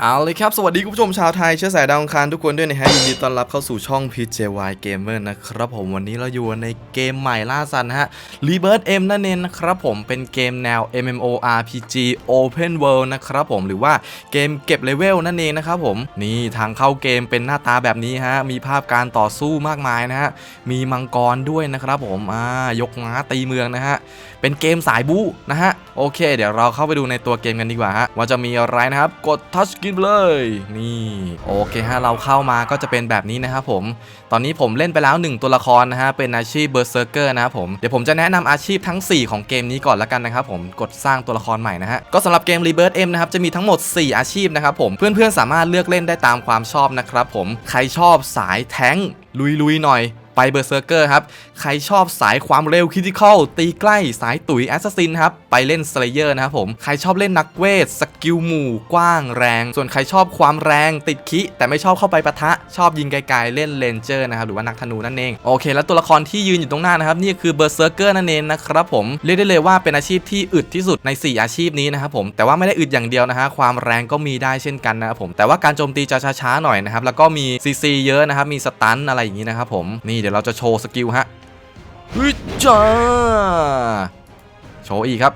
เอาเลยครับ สวัสดีคุณผู้ชมชาวไทย เชื้อสายดาวอังคารทุกคนด้วยนะฮะยินดีต้อนรับเข้าสู่ช่อง PJY Gamer นะครับผมวันนี้เราอยู่ในเกมใหม่ล่าสันนะฮะ Rebirth M นั่นเองนะครับผมเป็นเกมแนว MMORPG Open World นะครับผมหรือว่าเกมเก็บเลเวลนั่นเองนะครับผมนี่ทางเข้าเกมเป็นหน้าตาแบบนี้ฮะ มีภาพการต่อสู้มากมายนะฮะ มีมังกรด้วยนะครับผมอ่ายกม้าตีเมืองนะฮะเป็นเกมสายบู๊นะฮะโอเค เดี๋ยวเราเข้าไปดูในตัวเกมกันดีกว่าฮะว่าจะมีอะไรนะครับกดทัชกินเลย นี่โอเคฮะเราเข้ามาก็จะเป็นแบบนี้นะครับผม ตอนนี้ผมเล่นไปแล้ว 1 ตัวละครนะฮะเป็นอาชีพเบอร์เซอร์เกอร์นะครับผมเดี๋ยวผมจะแนะนำอาชีพทั้ง 4 ของเกมนี้ก่อนละกันนะครับผมกดสร้างตัวละครใหม่นะฮะก็สำหรับเกม Rebirth M นะครับจะมีทั้งหมด 4 อาชีพนะครับผมเพื่อนๆสามารถเลือกเล่นได้ตามความชอบนะครับผมใครชอบสายแท้งลุยๆหน่อย ไปเบอร์เซอร์เกอร์ครับ ใครชอบสายความเร็วคิติคอลตีใกล้สายตุ๋ยแอสซัสซินครับ ไปเล่นสเลเยอร์นะครับผม ใครชอบเล่นนักเวท สกิลหมู่กว้างแรง ส่วนใครชอบความแรงติดคิ แต่ไม่ชอบเข้าไปปะทะ ชอบยิงไกลๆ เล่นเลนเจอร์นะครับ หรือว่านักธนูนั่นเอง โอเค แล้วตัวละครที่ยืนอยู่ตรงหน้านะครับนี่คือเบอร์เซอร์เกอร์นั่นเองนะครับผมเรียกได้เลยว่าเป็นอาชีพที่อึดที่สุดใน 4 อาชีพนี้นะครับผมแต่ว่าไม่ได้อึดอย่างเดียวนะฮะความแรงก็มีได้เช่นกันนะครับผมแต่ว่าการโจมตีจะช้าๆหน่อยนะครับแล้วก็มีซีซีเยอะนะครับมีสตันอะไรอย่างนี้นะครับผมนี่เดี๋ยวเราจะโชว์สกิลฮะฮึจ้าโชว์อีกครับ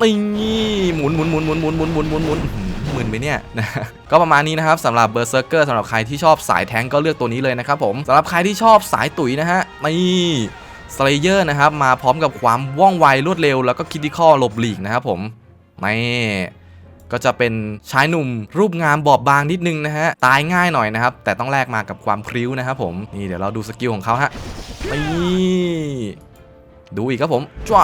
นี่หมุนหมุนหมุนหมุนหมุนหมุนหมุนหมุนหมุนอื้อหือหมื่นไปเนี่ยนะก็ประมาณนี้นะครับสำหรับเบอร์เซอร์เกอร์สำหรับใครที่ชอบสายแทงก์ก็เลือกตัวนี้เลยนะครับผมสำหรับใครที่ชอบสายตุ๋ยนะฮะนี่สเลเยอร์นะครับมาพร้อมกับความว่องไวรวดเร็ว แล้วก็คิดที่ข้อหลบหลีกนะครับผมนี่ ก็จะเป็นชายหนุ่มรูปงามบอบบางนิดนึงนะฮะ ตายง่ายหน่อยนะครับ แต่ต้องแลกมากับความพริ้วนะครับผมนี่เดี๋ยวเราดูสกิลของเขาฮะนี่ดูอีกครับผมจ้ว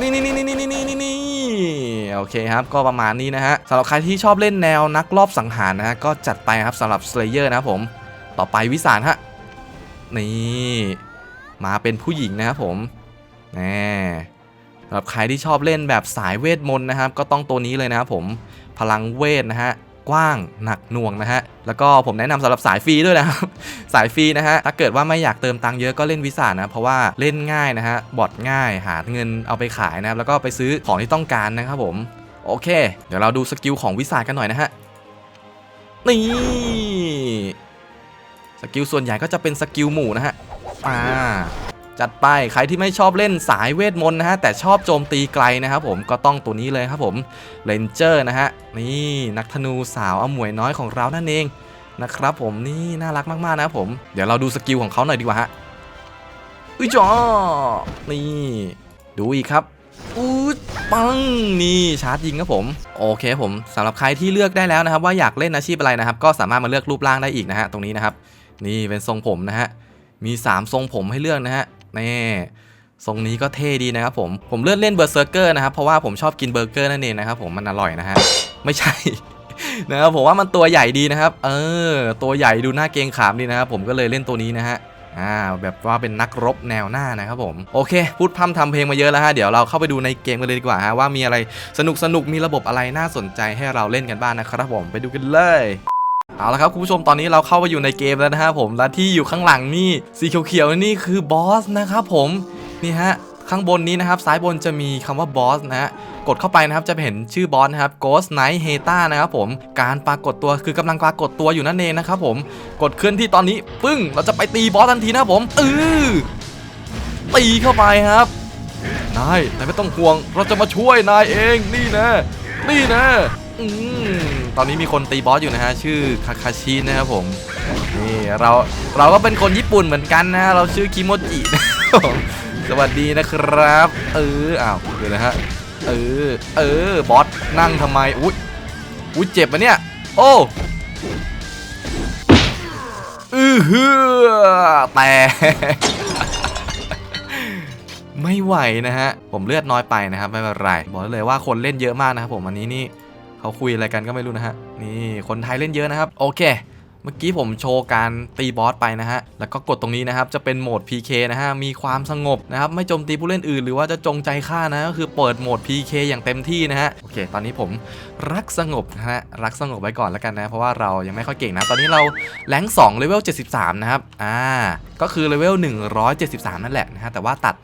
นี่นี่นี่นี่นี่นี่นี่นี่โอเคครับ ก็ประมาณนี้นะฮะสำหรับใครที่ชอบเล่นแนวนักรอบสังหารนะฮะ ก็จัดไปครับสำหรับ Slayer นะครับผม ต่อไปวิสารฮะ นี่ มาเป็นผู้หญิงนะครับผมแน่ สำหรับใครที่ชอบเล่นแบบสายเวทมนต์นะครับ ก็ต้องตัวนี้เลยนะครับผมพลังเวทนะฮะกว้างหนักหน่วงนะฮะ แล้วก็ผมแนะนำสำหรับสายฟรีด้วยนะครับ สายฟรีนะฮะ ถ้าเกิดว่าไม่อยากเติมตังค์เยอะก็เล่นวิสานะ เพราะว่าเล่นง่ายนะฮะ บอทง่าย หาเงินเอาไปขายนะครับ แล้วก็ไปซื้อของที่ต้องการนะครับผม โอเค เดี๋ยวเราดูสกิลของวิสากันหน่อยนะฮะ นี่ สกิลส่วนใหญ่ก็จะเป็นสกิลหมู่นะฮะ อ่า จัดไปใครที่ไม่ชอบเล่นสายเวทมนต์นะฮะแต่ชอบโจมตีไกลนะครับผมก็ต้องตัวนี้เลยครับผมเลนเจอร์นะฮะนี่นักธนูสาวอมวยน้อยของเรานั่นเองนะครับผมนี่น่ารักมากๆนะครับผมเดี๋ยวเราดูสกิลของเขาหน่อยดีกว่าฮะอุ้ยจอนี่ ดูอีกครับอู้ปังนี่ชาร์จยิงครับผม โอเคผมสำหรับใครที่เลือกได้แล้วนะครับ ว่าอยากเล่นอาชีพอะไรนะครับ ก็สามารถมาเลือกรูปร่างได้อีกนะฮะตรงนี้นะครับ นี่เป็นทรงผมนะฮะมี 3 ทรงผมให้เลือกนะฮะ นี่ทรงนี้ก็เท่ดีนะครับผม ผมเลือกเล่นเบอร์เซอร์เกอร์นะครับ เพราะว่าผมชอบกินเบอร์เกอร์นั่นเองนะครับผมมันอร่อยนะฮะ ไม่ใช่ นะครับผมว่ามันตัวใหญ่ดีนะครับ เออ ตัวใหญ่ดูหน่าเกงขามดีนะครับผมก็เลยเล่นตัวนี้นะฮะอ่าแบบว่าเป็นนักรบแนวหน้านะครับผม โอเค พูดพร่ำทำเพลงมาเยอะแล้วฮะ เดี๋ยวเราเข้าไปดูในเกมกันเลยดีกว่าฮะว่ามีอะไรสนุกสนุกมีระบบอะไรน่าสนใจให้เราเล่นกันบ้างนะครับผมไปดูกันเลย เอาละครับคุณผู้ชมตอนนี้เราเข้าไปอยู่ในเกมแล้วนะฮะผมและที่อยู่ข้างหลังนี่สีเขียวๆนี่คือบอสนะครับผมนี่ฮะข้างบนนี้นะครับซ้ายบนจะมีคำว่าบอสนะฮะกดเข้าไปนะครับจะเห็นชื่อบอสนะครับ Ghost Knight Heta นะครับผมการปรากฏตัวคือกำลังปรากฏตัวอยู่นั่นเองนะครับผมกดเคลื่อนที่ตอนนี้ปึ้ง เราจะไปตีบอสทันทีนะผมเออตีเข้าไปครับนายนายไม่ต้องห่วง เราจะมาช่วยนายเองนี่นะนี่นะอืม อนนี้มีคนตีบอสอยู่นะฮะชื่อคาคาชินะครับผมนี่เราเราก็เป็นคนญี่ปุ่นเหมือนกันนะ เราชื่อคิโมจินะสวัสดีนะครับ เอออ้าวเดี๋ยวนะฮะเออเออบอสนั่งทำไมอุ้ยอุ้ยเจ็บปะเนี่ย โอ้อือฮือแต่ไม่ไหวนะฮะ ผมเลือดน้อยไปนะครับ ไม่เป็นไร บอกเลยว่าคนเล่นเยอะมากนะครับผมอันนี้นี่ เขาคุยอะไรกันก็ไม่รู้นะฮะ นี่คนไทยเล่นเยอะนะครับ โอเค เมื่อกี้ผมโชว์การตีบอสไปนะฮะ แล้วก็กดตรงนี้นะครับ จะเป็นโหมด PK นะฮะ มีความสงบนะครับ ไม่โจมตีผู้เล่นอื่น หรือว่าจะจงใจฆ่านะ ก็คือเปิดโหมด PK อย่างเต็มที่นะฮะ โอเค ตอนนี้ผมรักสงบนะฮะ รักสงบไว้ก่อนแล้วกันนะ เพราะว่าเรายังไม่ค่อยเก่งนะ ตอนนี้เราแรง2เลเวล 73 นะครับ อ่า ก็คือเลเวล 173 นั่นแหละนะฮะ แต่ว่าตัด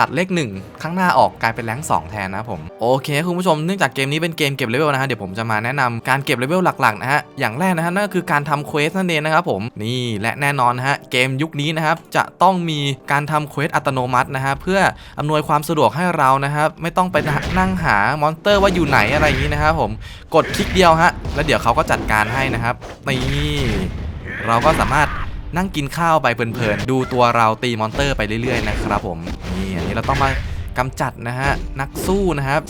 ตัดเลข 1 ข้างหน้าออกกลายเป็นแรง2แทนนะผมโอเคคุณผู้ชมเนื่องจากเกมนี้เป็นเกมเก็บเลเวลนะฮะเดี๋ยวผมจะมาแนะนำการเก็บเลเวลหลักๆนะฮะอย่างแรกนะฮะนั่นก็คือการทำเควสนั่นเองนะครับผมนี่และแน่นอนนะฮะเกมยุคนี้นะครับจะต้องมีการทำเควสอัตโนมัตินะฮะเพื่ออำนวยความสะดวกให้เรานะครับไม่ต้องไปนั่งหามอนสเตอร์ว่าอยู่ไหนอะไรอย่างนี้นะครับผมกดคลิกเดียวฮะแล้วเดี๋ยวเขาก็จัดการให้นะครับนี่เราก็สามารถ นั่งกินข้าวไปเพลินๆ ดูตัวเราตีมอนเตอร์ไปเรื่อยๆนะครับผม นี่อันนี้เราต้องมากำจัดนะฮะ นักสู้นะครับ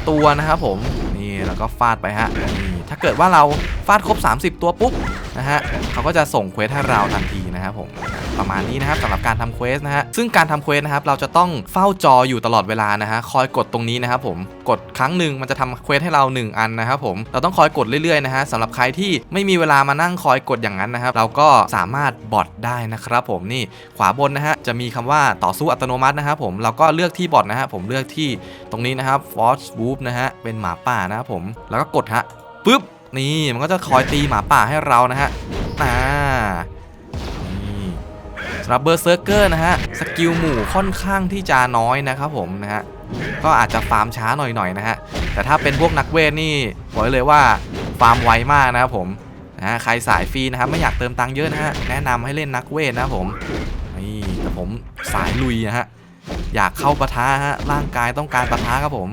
30 ตัวนะครับผม นี่แล้วก็ฟาดไปฮะนี่ถ้าเกิดว่าเราฟาดครบ 30 ตัวปุ๊บนะฮะเขาก็จะส่งเควสให้เราทันที นะครับผมประมาณนี้นะครับสำหรับการทำเควสนะฮะซึ่งการทำเควสนะครับเราจะต้องเฝ้าจออยู่ตลอดเวลานะฮะคอยกดตรงนี้นะครับผมกดครั้งหนึ่งมันจะทำเควสให้เรา 1 อันนะครับผมเราต้องคอยกดเรื่อยๆนะฮะสำหรับใครที่ไม่มีเวลามานั่งคอยกดอย่างนั้นนะครับเราก็สามารถบอทได้นะครับผมนี่ขวาบนนะฮะจะมีคำว่าต่อสู้อัตโนมัตินะครับผมเราก็เลือกที่บอทนะฮะผมเลือกที่ตรงนี้นะครับ Force w o o p นะฮะเป็นหมาป่านะครับผมแล้วก็กดฮะปึ๊บนี่มันก็จะคอยตีหมาป่าให้เรานะฮะอ่า รับเบอร์เซอร์เกอร์นะฮะ สกิลหมู่ค่อนข้างที่จะน้อยนะครับผมนะฮะ ก็อาจจะฟาร์มช้าหน่อยๆนะฮะ แต่ถ้าเป็นพวกนักเวทนี่บอกเลยว่าฟาร์มไวมากนะครับผมนะฮะใครสายฟรีนะครับไม่อยากเติมตังค์เยอะนะฮะ แนะนำให้เล่นนักเวทนะผม นี่แต่ผมสายลุยนะฮะ อยากเข้าปะทะฮะ ร่างกายต้องการปะทะครับผม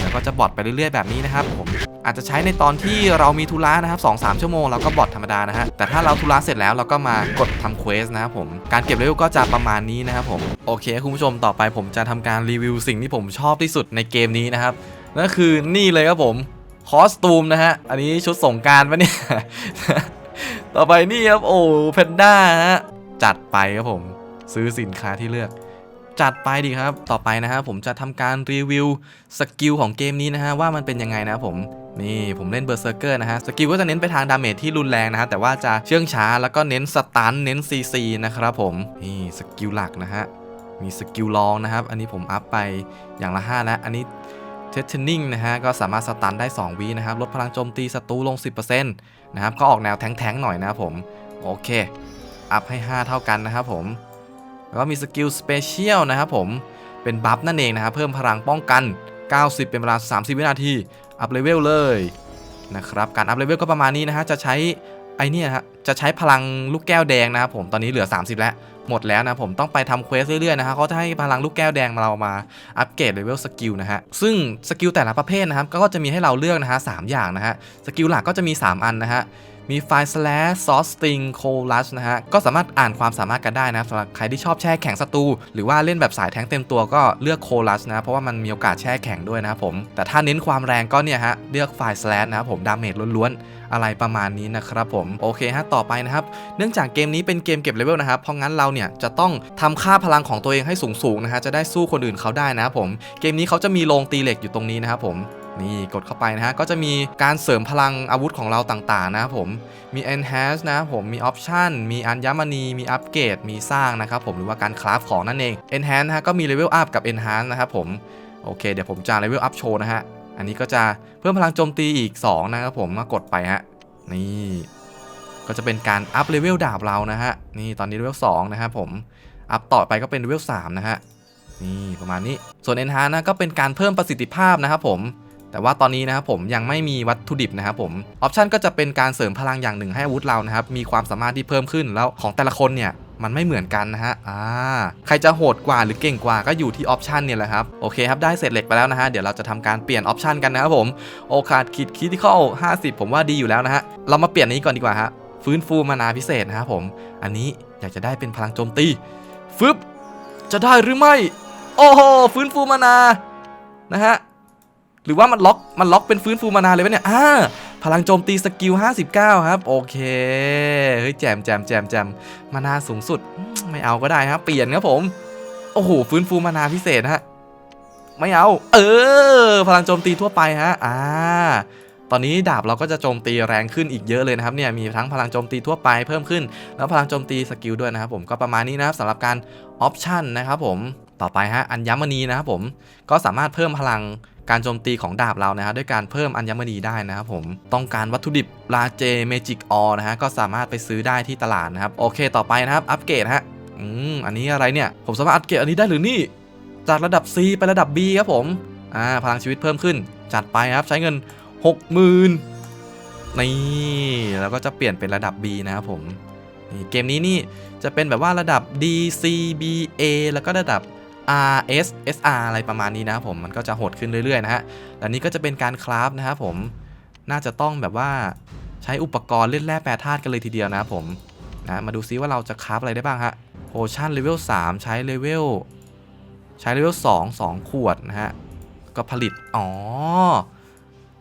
แล้วก็จะบอทไปเรื่อยๆแบบนี้นะครับผม อาจจะใช้ในตอนที่เรามีธุระนะครับ2 3ชั่วโมงเราก็บอทธรรมดานะฮะแต่ถ้าเราธุระเสร็จแล้วเราก็มากดทำเควสนะครับผมการเก็บเลเวลก็จะประมาณนี้นะครับผมโอเคคุณผู้ชมต่อไปผมจะทำการรีวิวสิ่งที่ผมชอบที่สุดในเกมนี้นะครับนั่นคือนี่เลยครับผมคอสตูมนะฮะอันนี้ชุดสงการปะเนี่ยต่อไปนี่ครับโอ้แพนด้าฮะจัดไปครับผม ซื้อสินค้าที่เลือก จัดไปดีครับ ต่อไปนะฮะผมจะทำการรีวิวสกิลของเกมนี้นะฮะว่ามันเป็นยังไงนะครับผมนี่ผมเล่นเบอร์เซอร์เกอร์นะฮะ สกิลก็จะเน้นไปทางดาเมจที่รุนแรงนะฮะ แต่ว่าจะเชื่องช้าแล้วก็เน้นสตันเน้น CC นะครับผม นี่สกิลหลักนะฮะ มีสกิลลองนะครับ อันนี้ผมอัพไปอย่างละ 5 แล้ว อันนี้เทสเทนนิ่งนะฮะ ก็สามารถสตันได้ 2 วินะครับ ลดพลังโจมตีศัตรูลง 10%นะครับก็ออกแนวแทงๆหน่อยนะครับผม โอเค อัพให้ 5 เท่ากันนะครับผม แล้วก็มีสกิลสเปเชียลนะครับผม เป็นบัฟนั่นเองนะครับ เพิ่มพลังป้องกัน 90 เป็นเวลา 30 วินาที อัพเลเวลเลยนะครับ การอัพเลเวลก็ประมาณนี้นะฮะ จะใช้ไอเนี่ยฮะ จะใช้พลังลูกแก้วแดงนะครับผม ตอนนี้เหลือ 30 แล้ว หมดแล้วนะผม ต้องไปทำเควสเรื่อยๆนะฮะเขาจะให้พลังลูกแก้วแดงมาเรามาอัปเกรดเลเวลสกิลนะฮะ ซึ่งสกิลแต่ละประเภทนะครับ ก็จะมีให้เราเลือกนะฮะสามอย่างนะฮะ สกิลหลักก็จะมี 3 อันนะฮะ มีไฟล์ slash source string chorus นะฮะ ก็สามารถอ่านความสามารถกันได้นะสำหรับใครที่ชอบแช่แข็งศัตรูหรือว่าเล่นแบบสายแทงเต็มตัวก็เลือก chorus นะ เพราะว่ามันมีโอกาสแช่แข็งด้วยนะครับผม แต่ถ้าเน้นความแรงก็เนี่ยฮะ เลือกไฟล์ slash นะครับผมดาเมจล้วนๆ อะไรประมาณนี้นะครับผม โอเคฮะ ต่อไปนะครับ เนื่องจากเกมนี้เป็นเกมเก็บเลเวลนะครับ เพราะงั้นเราเนี่ยจะต้องทำค่าพลังของตัวเองให้สูงๆนะฮะ จะได้สู้คนอื่นเขาได้นะครับผม เกมนี้เขาจะมีโรงตีเหล็กอยู่ตรงนี้นะครับผม นี่กดเข้าไปนะฮะ ก็จะมีการเสริมพลังอาวุธของเราต่างๆนะครับผมมี enhance นะครับผมมี option มีอัญมณีมีอัปเกรดมีสร้างนะครับผมหรือว่าการคราฟของนั่นเอง enhance นะฮะก็มี level up กับ enhance นะครับผมโอเคเดี๋ยวผมจะ level up โชว์นะฮะอันนี้ก็จะเพิ่มพลังโจมตีอีก 2 นะครับผมมากดไปฮะนี่ก็จะเป็นการอัพเลเวลดาบเรานะฮะนี่ตอนนี้เลเวล2นะครับผมอัพต่อไปก็เป็นเลเวล3นะฮะนี่ประมาณนี้ส่วน enhance นะก็เป็นการเพิ่มประสิทธิภาพนะครับผม แต่ว่าตอนนี้นะครับผมยังไม่มีวัตถุดิบนะครับผมออปชันก็จะเป็นการเสริมพลังอย่างหนึ่งให้อาวุธเรานะครับมีความสามารถที่เพิ่มขึ้นแล้วของแต่ละคนเนี่ยมันไม่เหมือนกันนะฮะ อ่า ใครจะโหดกว่าหรือเก่งกว่าก็อยู่ที่ออปชันเนี่ยแหละครับ โอเคครับได้เสร็จเหล็กไปแล้วนะฮะ เดี๋ยวเราจะทำการเปลี่ยนออปชันกันนะครับผม โอกาสคิดคิดที่เข้า50 ผมว่าดีอยู่แล้วนะฮะ เรามาเปลี่ยนนี้ก่อนดีกว่าฮะ ฟื้นฟูมานาพิเศษนะครับผม อันนี้อยากจะได้เป็นพลังโจมตี ฟึบ จะได้หรือไม่ โอ้โห ฟื้นฟูมานา นะฮะ หรือว่ามันล็อกมันล็อกเป็นฟื้นฟูมานานเลยวะเนี่ยอ่าพลังโจมตีสกิล 59 ครับ โอเค เฮ้ยแจมแจมแจมแจมมานาสูงสุด ไม่เอาก็ได้ครับ เปลี่ยนครับผม โอ้โห ฟื้นฟูมานาพิเศษฮะ ไม่เอา เออ พลังโจมตีทั่วไปฮะ อ่า ตอนนี้ดาบเราก็จะโจมตีแรงขึ้นอีกเยอะเลยนะครับ เนี่ย มีทั้งพลังโจมตีทั่วไปเพิ่มขึ้น แล้วพลังโจมตีสกิลด้วยนะครับผม ก็ประมาณนี้นะครับสำหรับการออปชั่นนะครับผม ต่อไปฮะ อัญมณีนะครับผม ก็สามารถเพิ่มพลัง การโจมตีของดาบเรานะฮะด้วยการเพิ่มอัญมณีได้นะครับผมต้องการวัตถุดิบลาเจเมจิกออนะฮะก็สามารถไปซื้อได้ที่ตลาดนะครับโอเคต่อไปนะครับอัปเกรดฮะอืมอันนี้อะไรเนี่ยผมสามารถอัปเกรดอันนี้ได้หรือนี่จากระดับ C ไประดับ B ครับผมอ่าพลังชีวิตเพิ่มขึ้นจัดไปครับใช้เงิน 60,000นี่แล้วก็จะเปลี่ยนเป็นระดับ B นะครับผมนี่เกมนี้นี่จะเป็นแบบว่าระดับ D C B A แล้วก็ระดับ R S S R อะไรประมาณนี้นะครับผมมันก็จะโหดขึ้นเรื่อยๆนะฮะแต่นี้ก็จะเป็นการคราฟนะครับผมน่าจะต้องแบบว่าใช้อุปกรณ์เล่นแร่แปรธาตุกันเลยทีเดียวนะครับผมนะมาดูซิว่าเราจะคราฟอะไรได้บ้างฮะโพชั่นเลเวล3ใช้เลเวลใช้เลเวล2 2 ขวดนะฮะก็ผลิต อ๋อ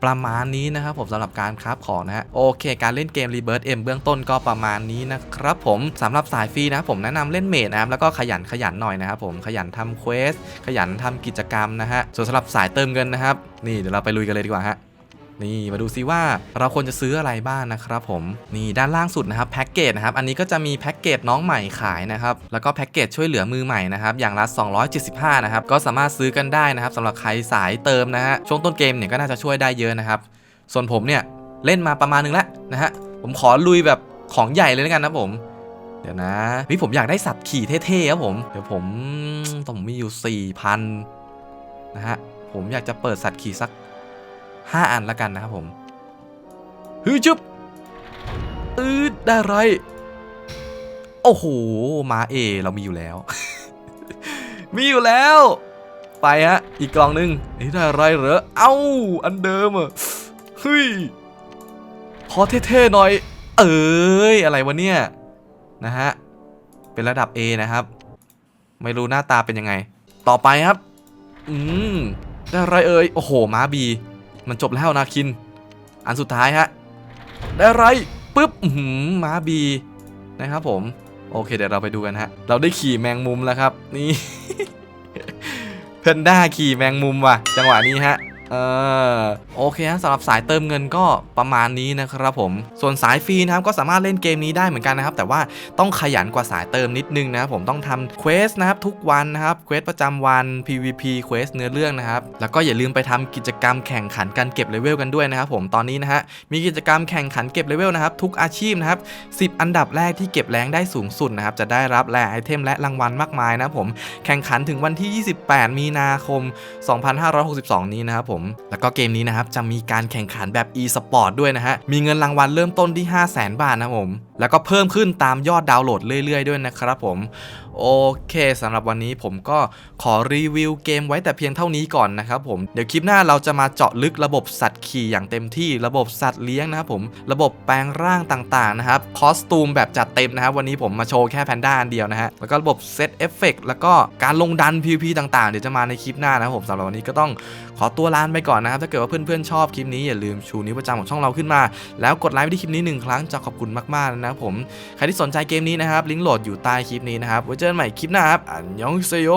ประมาณนี้นะครับผมสำหรับการคราฟของนะฮะโอเค การเล่นเกม Rebirth M เบื้องต้นก็ประมาณนี้นะครับผมสำหรับสายฟรีนะผมแนะนำเล่นเมดนะครับแล้วก็ขยันขยันหน่อยนะครับผมขยันทำเควสขยันทำกิจกรรมนะฮะส่วนสำหรับสายเติมเงินนะครับนี่เดี๋ยวเราไปลุยกันเลยดีกว่าฮะ นี่มาดูซิว่าเราควรจะซื้ออะไรบ้างนะครับผมนี่ด้านล่างสุดนะครับแพ็กเกจนะครับอันนี้ก็จะมีแพ็กเกจน้องใหม่ขายนะครับแล้วก็แพ็กเกจช่วยเหลือมือใหม่นะครับอย่างละ 275 นะครับก็สามารถซื้อกันได้นะครับสำหรับใครสายเติมนะฮะช่วงต้นเกมเนี่ยก็น่าจะช่วยได้เยอะนะครับส่วนผมเนี่ยเล่นมาประมาณนึงแล้วนะฮะผมขอลุยแบบของใหญ่เลยแล้วกันนะผมเดี๋ยวนะนี่ผมอยากได้สัตว์ขี่เท่ๆครับผมเดี๋ยวผมต้องมีอยู่4,000นะฮะผมอยากจะเปิดสัตว์ขี่สัก 5 อันล้วกันนะครับผมฮึจุ๊บอืดได้ไร โอ้โห มาเอ เรามีอยู่แล้ว มีอยู่แล้ว ไปฮะ อีกกล่องหนึงนี่ได้ไรเหรอ เอ้า อันเดิมอะเฮ้ย ขอเท่ๆหน่อย เอ้ย อะไรวะเนี่ย นะฮะ เป็นระดับ A นะครับ ไม่รู้หน้าตาเป็นยังไง ต่อไปครับ อืม ได้ไรเอ่ย โอ้โหม้าบี มันจบแล้วนาคิน อันสุดท้ายฮะ ได้อะไรปึ๊บหืมม้าบีนะครับผม โอเค เดี๋ยวเราไปดูกันฮะ เราได้ขี่แมงมุมแล้วครับ นี่เพนด้าขี่แมงมุมว่ะ จังหวะนี้ฮะ เออโอเคฮะสำหรับสายเติมเงินก็ประมาณนี้นะครับผม ส่วนสายฟรีนะครับก็สามารถเล่นเกมนี้ได้เหมือนกันนะครับ แต่ว่าต้องขยันกว่าสายเติมนิดนึงนะครับผมต้องทำเควสนะครับทุกวันนะครับเควสประจำวัน PVP เควสเนื้อเรื่องนะครับ แล้วก็อย่าลืมไปทำกิจกรรมแข่งขันการเก็บเลเวลกันด้วยนะครับผมตอนนี้นะฮะมีกิจกรรมแข่งขันเก็บเลเวลนะครับทุกอาชีพนะครับ10 อันดับแรกที่เก็บแรงได้สูงสุดนะครับจะได้รับแร่ไอเทมและรางวัลมากมายนะครับผมแข่งขันถึงวันที่ 28 มีนาคม 2562 นี้นะครับผมแล้วก็เกมนี้นะครับจะมีการแข่งขันแบบ e-sport ด้วยนะฮะมีเงินรางวัลเริ่มต้นที่ 500,000 บาทนะครับผม แล้วก็เพิ่มขึ้นตามยอดดาวน์โหลดเรื่อย ๆ ด้วยนะครับผม โอเคสำหรับวันนี้ผมก็ขอรีวิวเกมไว้แต่เพียงเท่านี้ก่อนนะครับผม เดี๋ยวคลิปหน้าเราจะมาเจาะลึกระบบสัตว์ขี่อย่างเต็มที่ ระบบสัตว์เลี้ยงนะครับผม ระบบแปลงร่างต่างๆนะครับ คอสตูมแบบจัดเต็มนะครับวันนี้ผมมาโชว์แค่แพนด้าอันเดียวนะฮะ แล้วก็ระบบเซตเอฟเฟกแล้วก็การลงดัน PVP ต่างๆ เดี๋ยวจะมาในคลิปหน้านะครับผมสำหรับวันนี้ก็ต้องขอตัวลาไปก่อนนะครับ ถ้าเกิดว่าเพื่อนๆชอบคลิปนี้อย่าลืมชูนิ้วประจำของช่องเราขึ้นมา แล้วกดไลค์ไปที่คลิปนี้หนึ่งครั้งจะขอบคุณมากๆนะครับผมใครที่สนใจเกมนี้นะครับลิงก์โหลดอยู่ใต้คลิปนี้นะครับไว้เจอกันใหม่คลิปหน้าครับอันยองเซโย